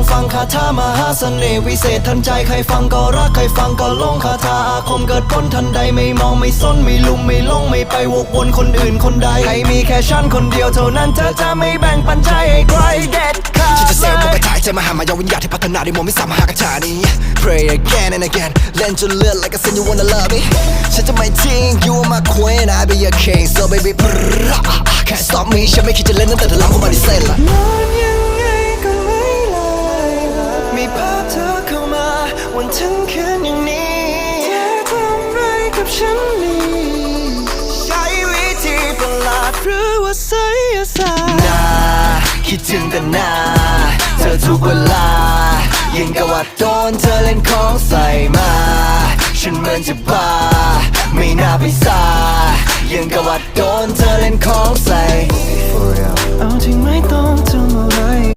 งฟังคาถามหาเสน่ห์วิเศษทันใจใครฟังก็รักใครฟังก็ลงคาถาอาคมเกิดพ้นทันใดไม่มองไม่สนไม่ลุมไม่ลงไม่ไปวกวนคนอื่นคนใดให้มีแค่ฉันคนเดียวเท่านั้นเธอจะไม่แบ่งปันใจให้ใครเด็ดขาดฉันจะเซฟเลมันยไปถ่ายใจมาหามายาวิญญาณที่พัฒนาได้มองไม่สามารถหากระชานี้ Pray again and again เล่นจนเลือด like I said you wanna love me ฉันจะไม่ทิ้ง you are my queen I be your king so baby can't stop me ฉันไม่คิดจะเล่นตั้งแต่เธอล้ำเข้ามาในเส้นละ มีภาพเธอเข้ามา วันทั้งคืนอย่างนี้เธอทำไรกับฉันนี่ใช้วิธีประหลาดหรือว่าไสยศาสตร์นาคิดถึงแต่หน้า เธอทุกเวลา ยังกับว่าโดนเธอเล่นของใส่มา ฉันเหมือนจะบ้า ไม่น่าไปซายังกับว่าโดนเธอเล่นของใส่